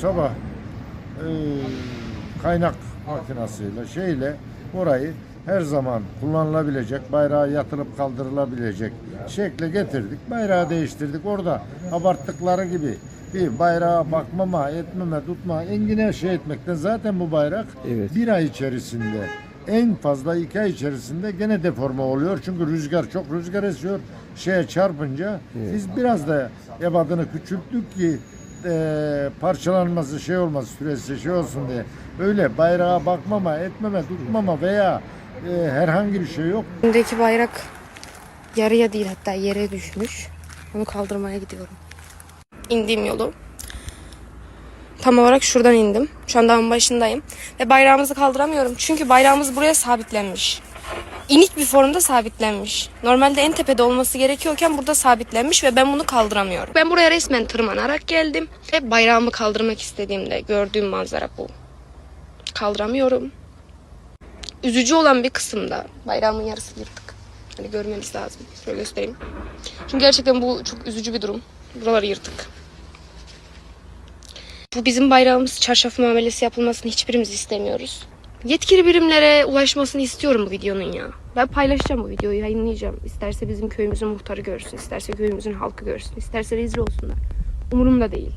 sabah e, kaynak makinasıyla şeyle orayı her zaman kullanılabilecek, bayrağı yatılıp kaldırılabilecek şekle getirdik. Bayrağı değiştirdik. Orada abarttıkları gibi bir bayrağa bakmama, etmeme, tutma, engine şey etmekten zaten bu bayrak Evet. bir ay içerisinde en fazla iki ay içerisinde gene deforme oluyor. Çünkü rüzgar çok rüzgar esiyor. Şeye çarpınca biz biraz da ebadını küçülttük ki e, parçalanması şey olması süresi şey olsun diye. Öyle bayrağa bakmama, etmeme, tutmama veya e, herhangi bir şey yok. Önümdeki bayrak yarıya değil hatta yere düşmüş. Onu kaldırmaya gidiyorum. İndiğim yolu. Tam olarak şuradan indim. Şu an dağın başındayım. Ve bayrağımızı kaldıramıyorum. Çünkü bayrağımız buraya sabitlenmiş. İnik bir formda sabitlenmiş. Normalde en tepede olması gerekiyorken burada sabitlenmiş ve ben bunu kaldıramıyorum. Ben buraya resmen tırmanarak geldim. Ve bayrağımı kaldırmak istediğimde gördüğüm manzara bu. Kaldıramıyorum üzücü olan bir kısımda bayrağımın yarısı yırtık. Hani görmeniz lazım. Şöyle göstereyim. Çünkü gerçekten bu çok üzücü bir durum. Buraları yırtık. Bu bizim bayrağımız çarşaf muamelesi yapılmasını hiçbirimiz istemiyoruz. Yetkili birimlere ulaşmasını istiyorum bu videonun ya. Ben paylaşacağım bu videoyu, yayınlayacağım. İsterse bizim köyümüzün muhtarı görsün, isterse köyümüzün halkı görsün, isterse rezil olsunlar. Umurumda değil.